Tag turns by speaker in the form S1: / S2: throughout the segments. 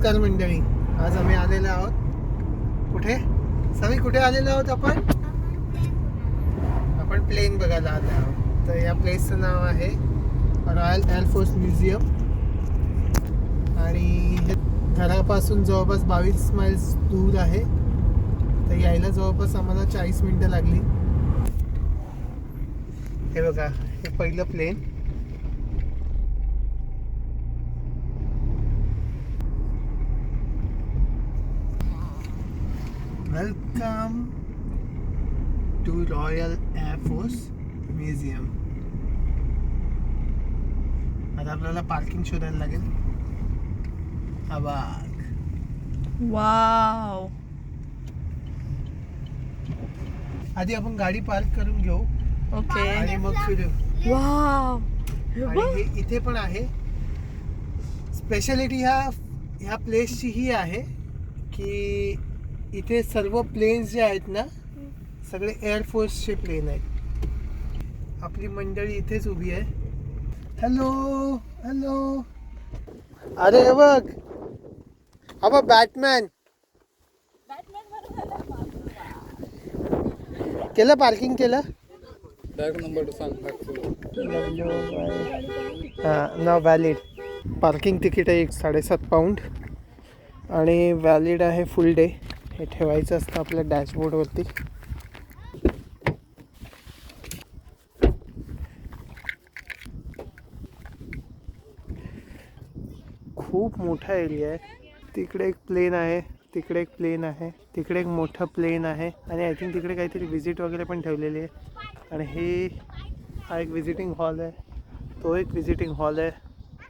S1: नमस्कार मंडळी. आज आम्ही आलेलो आहोत. कुठे? सवी कुठे आलेलो आहोत आपण? आपण प्लेन बघायला आलो आहोत. तर या प्लेसचं नाव आहे रॉयल एअरफोर्स म्युझियम. आणि घरापासून जवळपास बावीस माइल्स दूर आहे. तर यायला जवळपास आम्हाला चाळीस मिनटं लागली. हे बघा हे पहिलं plane. Welcome to Royal Air Force Museum आता आपल्याला पार्किंग शोधायला लागेल हा बाग
S2: वाव
S1: आधी आपण गाडी पार्क करून घेऊ
S2: ओके
S1: आणि मग फिरू
S2: वाव
S1: हे इथे पण आहे स्पेशालिटी ह्या ह्या प्लेसची ही आहे की इथे सर्व प्लेन्स जे आहेत ना सगळे एअरफोर्सचे प्लेन आहेत. आपली मंडळी इथेच उभी आहे. हॅलो हॅलो अरे बघ. हा बघ बॅटमॅन केलं पार्किंग केलं?
S3: नंबर सांग
S1: हां नाव व्हॅलिड पार्किंग तिकीट आहे एक साडेसात पाऊंड आणि व्हॅलिड आहे फुल डे हे ठेवायचं असतं आपल्या डॅशबोर्डवरती खूप मोठा एरिया आहे. तिकडे एक प्लेन आहे तिकडे एक प्लेन आहे तिकडे एक मोठं प्लेन आहे आणि आय थिंक तिकडे काहीतरी विजिट वगैरे पण ठेवलेली आहे. आणि हे हा एक विजिटिंग हॉल आहे. तो एक विजिटिंग हॉल आहे.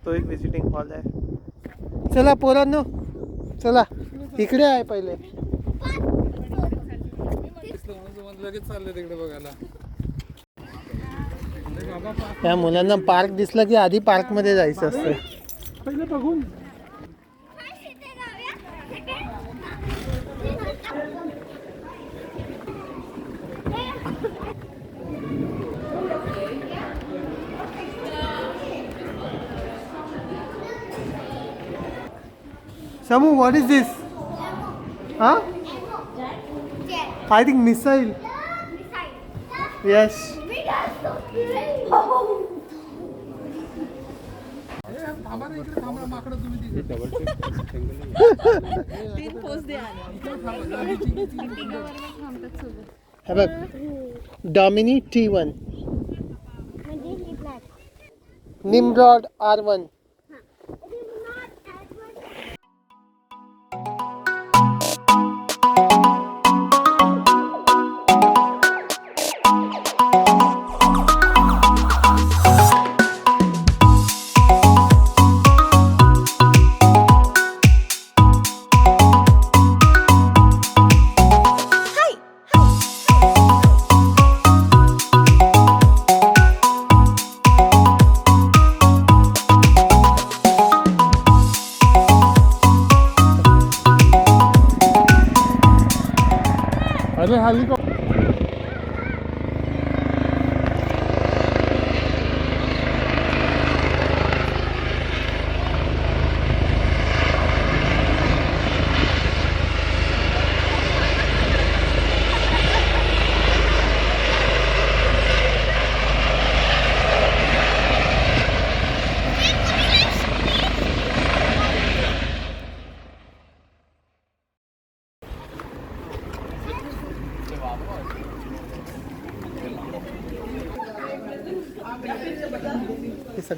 S1: तो एक विजिटिंग हॉल आहे. चला पोरांनो चला. इकडे आहे पहिले.
S3: लगेच तिकडे बघायला
S1: त्या मुलांना पार्क दिसला की आधी पार्कमध्ये जायचं असतं पहिले बघून Samu, what is this? Huh?
S3: तुम्ही
S2: तीन पोस्ट दे
S1: हे बघ. Dominie T one Nimrod R one
S3: अरे हाली
S1: हे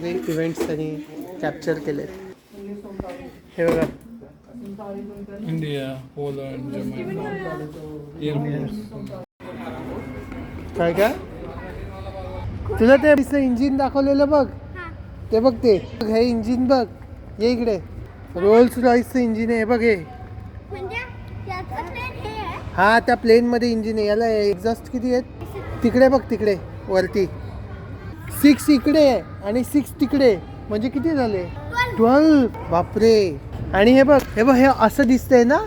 S1: सगळे इव्हेंट्स त्यांनी कॅप्चर केले हे बघा.
S3: India Poland Germany.
S1: काय काय तुला ते इंजिन दाखवलेलं बघ. ते बघ ते. हे इंजिन बघ. ये इकडे. रोल्स रॉईसचं इंजिन आहे हे बघ हे.
S4: म्हणजे हे आहे?
S1: हा त्या प्लेन मध्ये इंजिन आहे. याला एक्झॉस्ट किती आहेत? तिकडे बघ तिकडे वरती. सिक्स इकडे आहे. आणि सिक्स तिकडे. म्हणजे किती झाले? ट्वेल्व बापरे. आणि हे बघ हे बघ हे असं दिसतंय ना?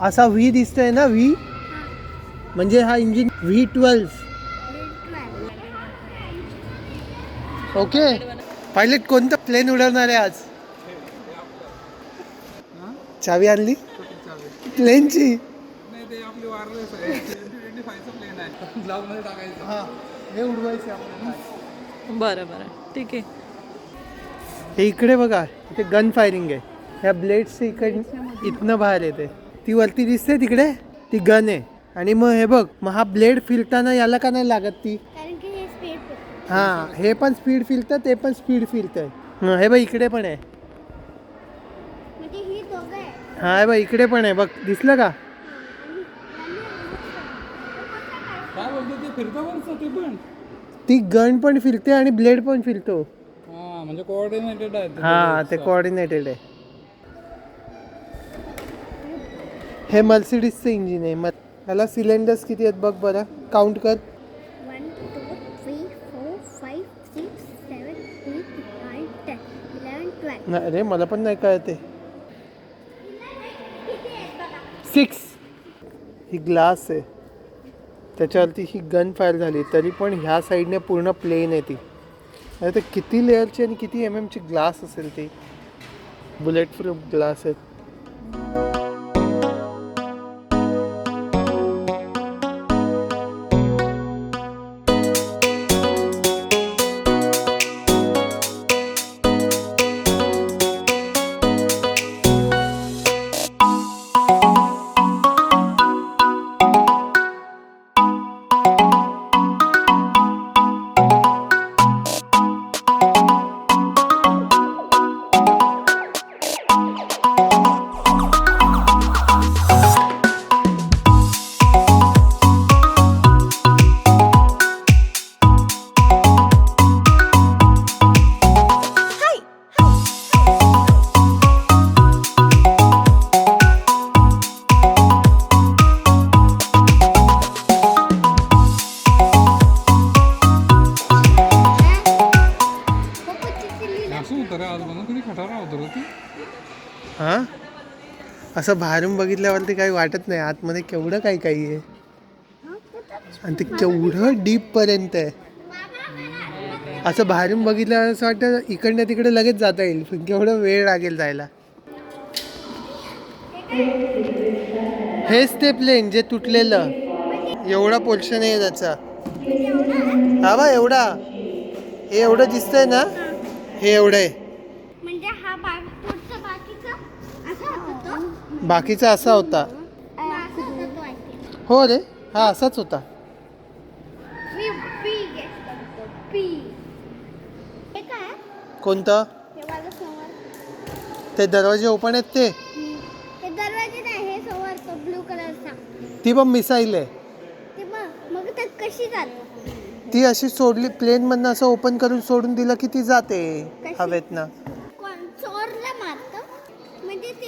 S1: असा व्ही दिसतंय ना व्ही म्हणजे हा engine V twelve okay pilot कोणतं? प्लेन उडवणार आहे आज. चावी आणली? प्लेनची हा. हे उडवायचे आपल्याला.
S2: बरं बरं. ठीक आहे.
S1: हे इकडे बघा इथे गन फायरिंग आहे. ह्या ब्लेड्स इकडे इथनं बाहेर येते. ती वरती दिसते तिकडे ती गन आहे. आणि मग हे बघ मग हा ब्लेड फिरताना याला का नाही लागत ती?
S4: कारण की हे स्पीड
S1: हा हे पण स्पीड फिरतं ते पण स्पीड फिरतंय. हं, हे बघ इकडे पण आहे.
S4: म्हणजे ही दोघं आहे.
S1: हा हे बघ इकडे पण आहे. बघ दिसलं का?
S3: काय? बोलतो ते फिरतं पण.
S1: ती गन पण फिरते आणि ब्लेड पण फिरतो.
S3: हा म्हणजे कोऑर्डिनेटेड आहे ते
S1: हा ते कोऑर्डिनेटेड आहे. हे मर्सिडीजचं इंजिन आहे. मग ह्याला सिलेंडर्स किती आहेत बघ बरं. काउंट कर. नाही अरे मला पण नाही कळते. सिक्स ही ग्लास आहे. त्याच्यावरती ही गन फायर झाली तरी पण ह्या साईडने पूर्ण प्लेन आहे ती. अरे ते किती लेअरची आणि किती एम एमची ग्लास असेल ती? बुलेट प्रूफ ग्लास आहेत.
S3: असं
S1: बाहेरून बघितल्यावरती काही वाटत नाही. आतमध्ये केवढं काही काही आहे. आणि ते केवढं डीप पर्यंत आहे. असं बाहेरून बघितल्यावर असं वाटतं इकडनं तिकडे लगेच जाता येईल. पण केवढं वेळ लागेल जायला. हेच ते प्लेन जे तुटलेलं. एवढा पोर्शन आहे त्याचा. हा बा एवढा. हे एवढं दिसतंय ना? हे एवढं आहे
S4: म्हणजे हा बा पुढचा बाकीचा असा होता तो
S1: बाकीचा असा होता. हो रे हा असाच होता? कोणतं? ते दरवाजे ओपन आहेत ते?
S4: दरवाजे नाही समोर ब्लू कलरचा
S1: ती पण मिसाईल आहे.
S4: ते
S1: अशी सोडली प्लेन मधनं असं ओपन करून सोडून दिलं की ती जाते? हवेतनं
S4: कोण चोरला मारतं म्हणजे ते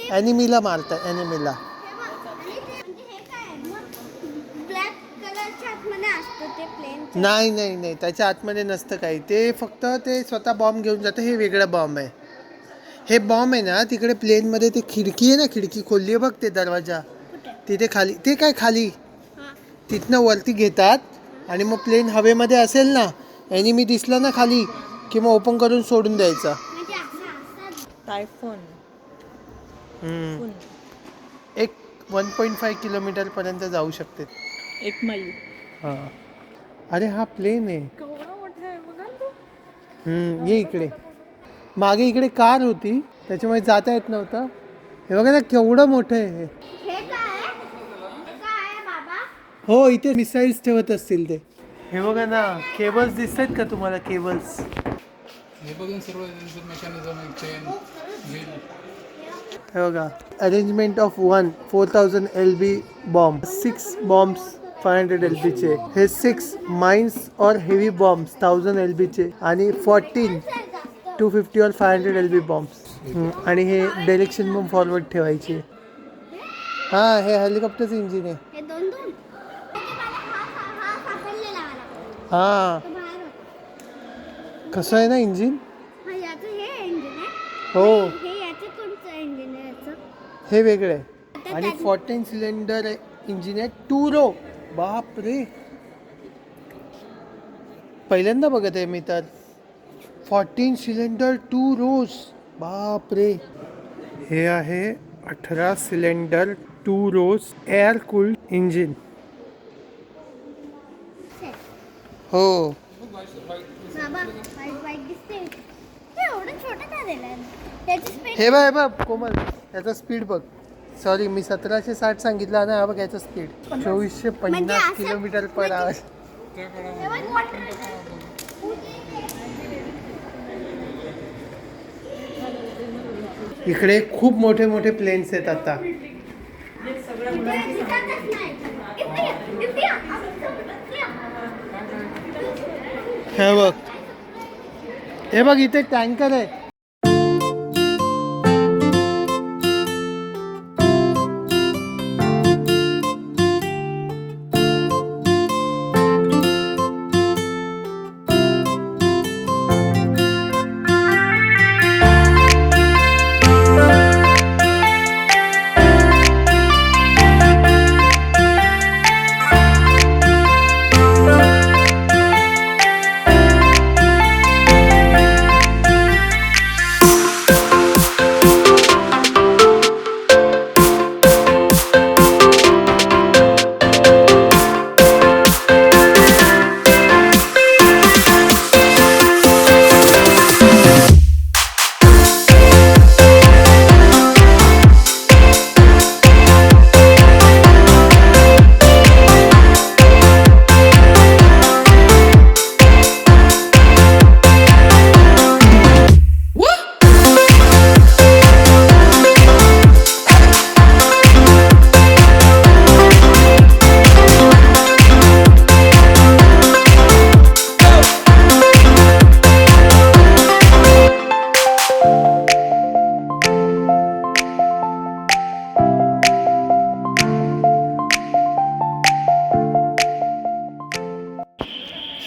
S1: ॲनिमीला मारतं ॲनिमीला
S4: हे बघ, आणि ते म्हणजे हे काय आहे? मग ब्लॅक कलरच्या आतमध्ये असतं ते प्लेन
S1: नाही नाही नाही. त्याच्या आतमध्ये नसतं काही. ते फक्त ते स्वतः बॉम्ब घेऊन जातं. हे वेगळं बॉम्ब आहे. हे बॉम्ब आहे ना तिकडे प्लेनमध्ये ते खिडकी आहे ना खिडकी खोलली आहे बघ ते दरवाजा. तिथे खाली. ते काय खाली?
S4: हा.
S1: तिथनं वरती घेतात आणि मग प्लेन हवेमध्ये असेल ना ॲनिमी दिसला ना खाली की मग ओपन करून सोडून द्यायचा.
S4: म्हणजे
S2: टायफोन
S1: हम्म. एक वन पॉईंट फाय किलोमीटरपर्यंत जाऊ शकते.
S2: एक मैल.
S1: हां. अरे हा प्लेन आहे.
S2: केवढा मोठा आहे बघा ना तो.
S1: हम्म, ये इकडे. मागे इकडे कार होती त्याच्यामुळे जाता येत नव्हतं. हे बघा ना केवढं मोठं आहे हे.
S4: हे काय आहे? हे काय आहे बाबा?
S1: हो इथे मिसाईल्स ठेवत असतील ते. हे बघा ना केबल्स दिसत आहेत का तुम्हाला केबल्स
S3: हे बघून सर्व मेकॅनिझम चेन व्हील
S1: हे बघा arrangement of one four thousand L B bomb six bombs five hundred L बीचे हे सिक्स माइन्स और हेवी बॉम्ब्स थाउजंड एल बीचे आणि फोर्टीन टू फिफ्टी और five hundred L B bombs आणि हे डायरेक्शन बॉम्ब फॉरवर्ड ठेवायचे हां हे हेलिकॉप्टरचं इंजिन आहे
S4: हे। दोन दोन। हे। मला हा हा- हा सापडलेला मला
S1: हां
S4: तो बाहेर होता
S1: कसं आहे ना इंजिन
S4: हा याचं हे इंजिन आहे
S1: हो
S4: हे याचं कोणचं इंजिन आहे याचं
S1: हे वेगळं. आणि फोर्टीन सिलेंडर इंजिन आहे टू रो बाप रे. पहिल्यांदा बघत आहे मी तर. फोर्टीन सिलेंडर टू रोज बाप रे. हे आहे अठरा cylinder two rows air cooled engine हो.
S4: हे
S1: हे हे बघ कोमल. याचा स्पीड बघ. सॉरी मी सतराशे साठ सांगितलं ना हा बघ याचा स्पीड चोवीसशे
S4: म्हणजे
S1: पन्नास किलोमीटर पर आवर इकडे खूप मोठे मोठे प्लेन्स आहेत आता. हे बघ. हे बघ इथे टँकर आहे.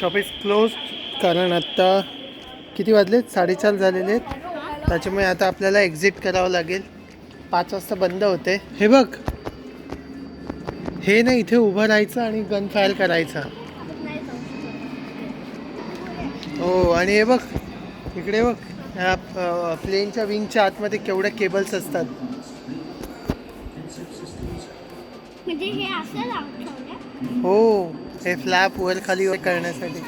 S1: शॉप इज क्लोज कारण आत्ता किती वाजलेत साडेचार झालेले आहेत. त्याच्यामुळे आता आपल्याला एक्झिट करावं लागेल. पाच वाजता बंद होते. हे बघ. हे ना इथे उभं राहायचं आणि गन फायर करायचा. हो आणि हे बघ. इकडे बघ. ह्या प्लेनच्या विंगच्या आतमध्ये केवढ्या केबल्स असतात.
S4: म्हणजे हे
S1: हो. हे फ्लॅप वर खाली वर करण्यासाठी.